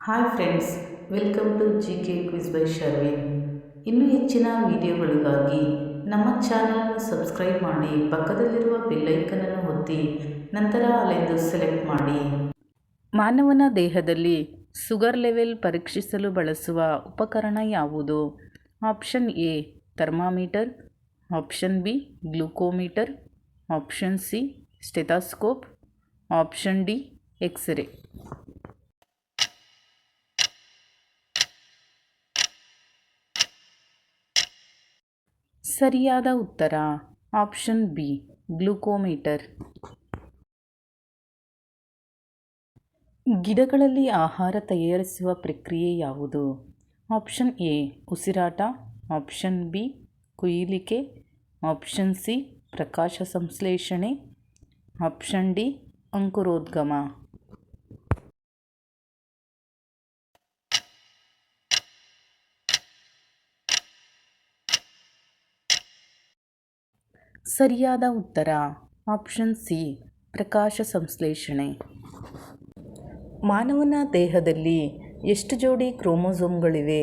Hi friends, welcome to G K quiz by Sharvin ಇನ್ನೂ ಹೆಚ್ಚಿನ ವಿಡಿಯೋಗಳಿಗಾಗಿ ನಮ್ಮ ಚಾನಲನ್ನು ಸಬ್ಸ್ಕ್ರೈಬ್ ಮಾಡಿ, ಪಕ್ಕದಲ್ಲಿರುವ ಬೆಲ್ಲೈಕನನ್ನು ಒತ್ತಿ, ನಂತರ ಅಲೆಂದು ಸೆಲೆಕ್ಟ್ ಮಾಡಿ. ಮಾನವನ ದೇಹದಲ್ಲಿ ಸುಗರ್ ಲೆವೆಲ್ ಪರೀಕ್ಷಿಸಲು ಬಳಸುವ ಉಪಕರಣ ಯಾವುದು? Option A, thermometer, option B, glucometer, option C, stethoscope, option D X ray ಸರಿಯಾದ ಉತ್ತರ? Option B, glucometer. ಗಿಡಗಳಲ್ಲಿ ಆಹಾರ ತಯಾರಿಸುವ ಪ್ರಕ್ರಿಯೆ ಯಾವುದು? ಆಪ್ಷನ್ ಎ, ಉಸಿರಾಟ. ಆಪ್ಷನ್ ಬಿ, ಕುಯ್ಲಿಕೆ. ಆಪ್ಷನ್ ಸಿ, ಪ್ರಕಾಶ ಸಂಶ್ಲೇಷಣೆ. ಆಪ್ಷನ್ ಡಿ, ಅಂಕುರೋದ್ಗಮ. ಸರಿಯಾದ ಉತ್ತರ. ಆಪ್ಷನ್ ಸಿ, ಪ್ರಕಾಶ ಸಂಶ್ಲೇಷಣೆ. ಮಾನವನ ದೇಹದಲ್ಲಿ ಎಷ್ಟು ಜೋಡಿ ಕ್ರೋಮೋಸೋಮ್ಗಳಿವೆ?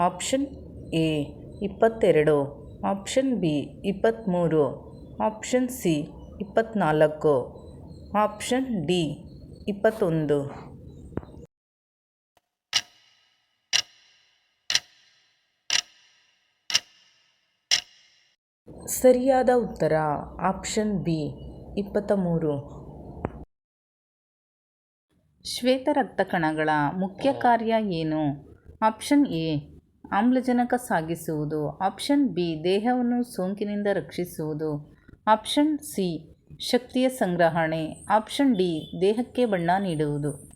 ಆಪ್ಷನ್ ಎ, ಇಪ್ಪತ್ತೆರಡು. ಆಪ್ಷನ್ ಬಿ, ಇಪ್ಪತ್ತ್ಮೂರು. ಆಪ್ಷನ್ ಸಿ, ಇಪ್ಪತ್ತ್ನಾಲ್ಕು. ಆಪ್ಷನ್ ಡಿ, ಇಪ್ಪತ್ತೊಂದು. ಸರಿಯಾದ ಉತ್ತರ, ಆಪ್ಷನ್ ಬಿ ಇಪ್ಪತ್ತ ಮೂರು ಶ್ವೇತ ರಕ್ತ ಕಣಗಳ ಮುಖ್ಯ ಕಾರ್ಯ ಏನು? ಆಪ್ಷನ್ ಎ, ಆಮ್ಲಜನಕ ಸಾಗಿಸುವುದು. ಆಪ್ಷನ್ ಬಿ, ದೇಹವನ್ನು ಸೋಂಕಿನಿಂದ ರಕ್ಷಿಸುವುದು. ಆಪ್ಷನ್ ಸಿ, ಶಕ್ತಿಯ ಸಂಗ್ರಹಣೆ. ಆಪ್ಷನ್ ಡಿ, ದೇಹಕ್ಕೆ ಬಣ್ಣ ನೀಡುವುದು.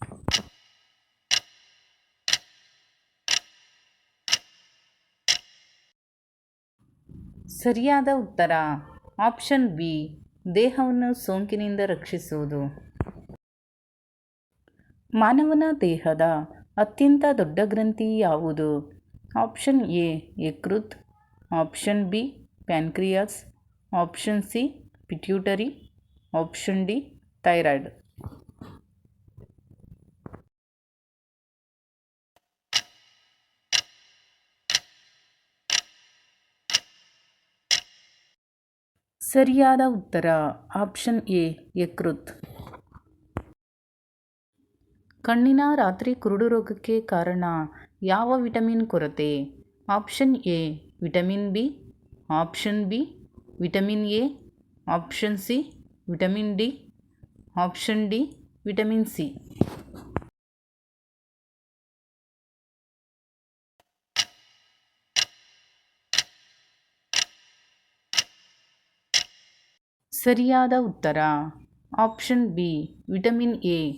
ಸರಿಯಾದ ಉತ್ತರ. ಆಪ್ಷನ್ ಬಿ, ದೇಹವನ್ನು ಸೋಂಕಿನಿಂದ ರಕ್ಷಿಸುವುದು. ಮಾನವನ ದೇಹದ ಅತ್ಯಂತ ದೊಡ್ಡ ಗ್ರಂಥಿ ಯಾವುದು? Option A, ಯಕೃತ್. Option B, pancreas. Option C, pituitary. Option D, thyroid. ಸರಿಯಾದ ಉತ್ತರ, ಆಪ್ಷನ್ ಎ, ಯಕೃತ್. ಕಣ್ಣಿನ ರಾತ್ರಿ ಕುರುಡು ರೋಗಕ್ಕೆ ಕಾರಣ ಯಾವ ವಿಟಮಿನ್ ಕೊರತೆ? Option A, vitamin B, option B, vitamin A, option C, vitamin D, option D, vitamin C. ಸರಿಯಾದ ಉತ್ತರ. Option B vitamin A.